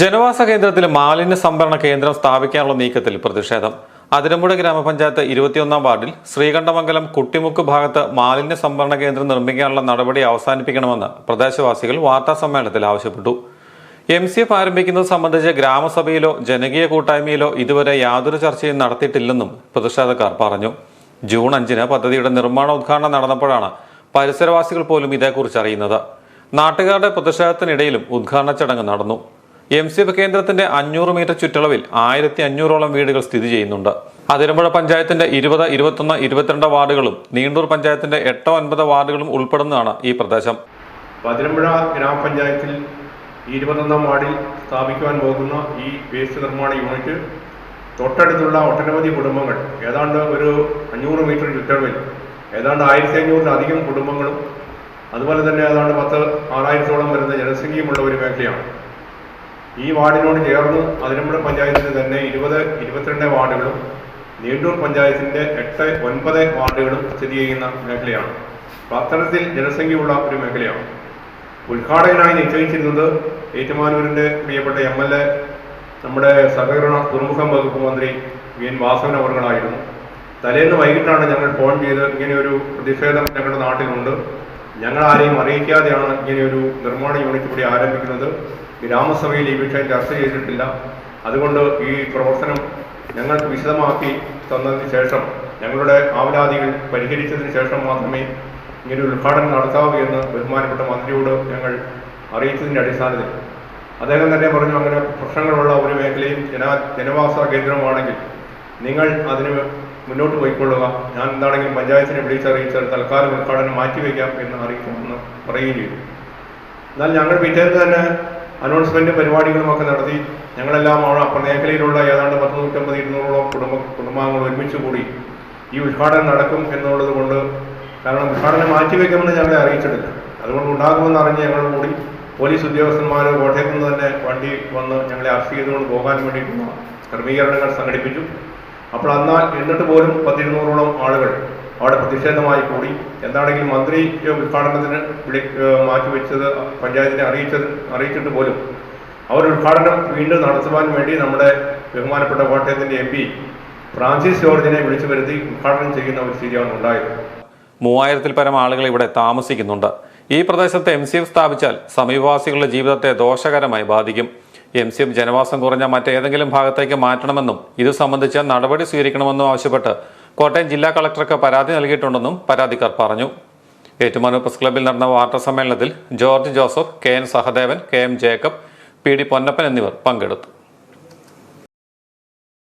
ജനവാസ കേന്ദ്രത്തിൽ മാലിന്യ സംഭരണ കേന്ദ്രം സ്ഥാപിക്കാനുള്ള നീക്കത്തിൽ പ്രതിഷേധം. അതിരമ്പുഴ ഗ്രാമപഞ്ചായത്ത് ഇരുപത്തിയൊന്നാം വാർഡിൽ ശ്രീകണ്ഠമംഗലം കുട്ടിമുക്ക് ഭാഗത്ത് മാലിന്യ സംഭരണ കേന്ദ്രം നിർമ്മിക്കാനുള്ള നടപടി അവസാനിപ്പിക്കണമെന്ന് പ്രദേശവാസികൾ വാർത്താ സമ്മേളനത്തിൽ ആവശ്യപ്പെട്ടു. എം സി എഫ് ആരംഭിക്കുന്നത് സംബന്ധിച്ച് ഗ്രാമസഭയിലോ ജനകീയ കൂട്ടായ്മയിലോ ഇതുവരെ യാതൊരു ചർച്ചയും നടത്തിയിട്ടില്ലെന്നും പ്രതിഷേധക്കാർ പറഞ്ഞു. ജൂൺ അഞ്ചിന് പദ്ധതിയുടെ നിർമ്മാണ ഉദ്ഘാടനം നടന്നപ്പോഴാണ് പരിസരവാസികൾ പോലും ഇതേക്കുറിച്ച് അറിയുന്നത്. നാട്ടുകാരുടെ പ്രതിഷേധത്തിനിടയിലും ഉദ്ഘാടന ചടങ്ങ് നടന്നു. എം സി എഫ് കേന്ദ്രത്തിന്റെ അഞ്ഞൂറ് മീറ്റർ ചുറ്റളവിൽ ആയിരത്തി അഞ്ഞൂറോളം വീടുകൾ സ്ഥിതി ചെയ്യുന്നുണ്ട്. അതിരമ്പുഴ പഞ്ചായത്തിന്റെ ഇരുപത് ഇരുപത്തൊന്ന് ഇരുപത്തിരണ്ട് വാർഡുകളും നീണ്ടൂർ പഞ്ചായത്തിന്റെ എട്ടോ ഒൻപത് വാർഡുകളും ഉൾപ്പെടുന്നതാണ് ഈ പ്രദേശം. അതിരമ്പുഴ ഗ്രാമപഞ്ചായത്തിൽ ഇരുപത്തൊന്നാം വാർഡിൽ സ്ഥാപിക്കുവാൻ പോകുന്ന ഈ വേസ്റ്റ് നിർമ്മാണ യൂണിറ്റ് തൊട്ടടുത്തുള്ള ഒട്ടനവധി കുടുംബങ്ങൾ ഏതാണ്ട് ഒരു അഞ്ഞൂറ് മീറ്റർ ചുറ്റളവിൽ ഏതാണ്ട് ആയിരത്തി അഞ്ഞൂറിലധികം കുടുംബങ്ങളും അതുപോലെ തന്നെ ഏതാണ്ട് പത്ത് ആറായിരത്തോളം വരുന്ന ജനസംഖ്യയുമുള്ള ഒരു മേഖലയാണ്. ഈ വാർഡിനോട് ചേർന്ന് അതിരമ്പുഴ പഞ്ചായത്തിന് തന്നെ ഇരുപത് ഇരുപത്തിരണ്ട് വാർഡുകളും നീണ്ടൂർ പഞ്ചായത്തിന്റെ എട്ട് ഒൻപത് വാർഡുകളും സ്ഥിതി ചെയ്യുന്ന മേഖലയാണ്. പത്തനത്തിൽ ജനസംഖ്യയുള്ള ഒരു മേഖലയാണ്. ഉദ്ഘാടകനായി നിശ്ചയിച്ചിരുന്നത് ഏറ്റുമാനൂരിന്റെ പ്രിയപ്പെട്ട എം എൽ എ നമ്മുടെ സഹകരണ തുറമുഖം വകുപ്പ് മന്ത്രി വി എൻ വാസവൻ അവർകളായിരുന്നു. തലേന്ന് വൈകിട്ടാണ് ഞങ്ങൾ ഫോൺ ചെയ്ത് ഇങ്ങനെയൊരു പ്രതിഷേധം ഞങ്ങളുടെ നാട്ടിലുണ്ട്. ഞങ്ങൾ ആരെയും അറിയിക്കാതെയാണ് ഇങ്ങനെയൊരു നിർമ്മാണ യൂണിറ്റ് കൂടി ആരംഭിക്കുന്നത്. ഗ്രാമസഭയിൽ ഈ വിഷയം ചർച്ച ചെയ്തിട്ടില്ല. അതുകൊണ്ട് ഈ പ്രവർത്തനം ഞങ്ങൾക്ക് വിശദമാക്കി തന്നതിന് ശേഷം ഞങ്ങളുടെ ആവലാതികൾ പരിഹരിച്ചതിന് ശേഷം മാത്രമേ ഇങ്ങനെ ഒരു ഉദ്ഘാടനം നടത്താവൂ എന്ന് ബഹുമാനപ്പെട്ട മന്ത്രിയോട് ഞങ്ങൾ അറിയിച്ചതിന്റെ അടിസ്ഥാനത്തിൽ. അദ്ദേഹം തന്നെ പറഞ്ഞു അങ്ങനെ പ്രശ്നങ്ങളുള്ള ഒരു മേഖലയും ജന ജനവാസ കേന്ദ്രമാണെങ്കിൽ നിങ്ങൾ അതിന് മുന്നോട്ട് പോയിക്കൊള്ളുക. ഞാൻ എന്താണെങ്കിലും പഞ്ചായത്തിനെ വിളിച്ചറിയിച്ചാൽ തൽക്കാലം ഉദ്ഘാടനം മാറ്റിവെക്കാം എന്ന് അറിയിക്കാമെന്ന് പറയുകയും ചെയ്തു. എന്നാൽ ഞങ്ങൾ പിറ്റേന്ന് തന്നെ അനൗൺസ്മെന്റ് പരിപാടികളും ഒക്കെ നടത്തി. ഞങ്ങളെല്ലാം ആ മേഖലയിലുള്ള ഏതാണ്ട് പത്ത് നൂറ്റമ്പത് ഇരുന്നൂറോളം കുടുംബ കുടുംബാംഗങ്ങൾ ഒരുമിച്ച് കൂടി ഈ ഉദ്ഘാടനം നടക്കും എന്നുള്ളത് കൊണ്ട് കാരണം ഉദ്ഘാടനം മാറ്റിവെക്കുമെന്ന് ഞങ്ങളെ അറിയിച്ചിട്ടില്ല. അതുകൊണ്ട് ഉണ്ടാകുമെന്ന് അറിഞ്ഞ് ഞങ്ങൾ കൂടി പോലീസ് ഉദ്യോഗസ്ഥന്മാർ കോട്ടയത്ത് നിന്ന് തന്നെ വണ്ടി വന്ന് ഞങ്ങളെ അറസ്റ്റ് ചെയ്തുകൊണ്ട് പോകാൻ വേണ്ടിയിട്ടുള്ള ക്രമീകരണങ്ങൾ സംഘടിപ്പിച്ചു. അപ്പോൾ എന്നാൽ എന്നിട്ട് പോലും പത്തിരുന്നൂറോളം ആളുകൾ അവിടെ പ്രതിഷേധമായി കൂടി. എന്താണെങ്കിലും മന്ത്രി ഉദ്ഘാടനത്തിന് വിളി മാറ്റി മാറ്റിവെച്ചത് പഞ്ചായത്തിനെ അറിയിച്ചത് അറിയിച്ചിട്ട് പോലും അവർ ഉദ്ഘാടനം വീണ്ടും നടത്തുവാൻ വേണ്ടി നമ്മുടെ ബഹുമാനപ്പെട്ട കോട്ടയത്തിന്റെ എം പി ഫ്രാൻസിസ് ജോർജിനെ വിളിച്ചു വരുത്തി ഉദ്ഘാടനം ചെയ്യുന്ന ഒരു സ്ഥിതിയാണ് ഉണ്ടായത്. മൂവായിരത്തിൽ പരം ആളുകൾ ഇവിടെ താമസിക്കുന്നുണ്ട്. ഈ പ്രദേശത്ത് എം സി എഫ് സ്ഥാപിച്ചാൽ സമീപവാസികളുടെ ജീവിതത്തെ ദോഷകരമായി ബാധിക്കും. എം സി എം ജനവാസം കുറഞ്ഞ മറ്റേതെങ്കിലും ഭാഗത്തേക്ക് മാറ്റണമെന്നും ഇത് സംബന്ധിച്ച് നടപടി സ്വീകരിക്കണമെന്നും ആവശ്യപ്പെട്ട് കോട്ടയം ജില്ലാ കളക്ടർക്ക് പരാതി നൽകിയിട്ടുണ്ടെന്നും പരാതിക്കാർ പറഞ്ഞു. ഏറ്റുമാനൂർ പ്രസ് ക്ലബ്ബിൽ നടന്ന വാർത്താ സമ്മേളനത്തിൽ George Joseph K N Sahadevan K M Jacob P D Ponnappan എന്നിവർ പങ്കെടുത്തു.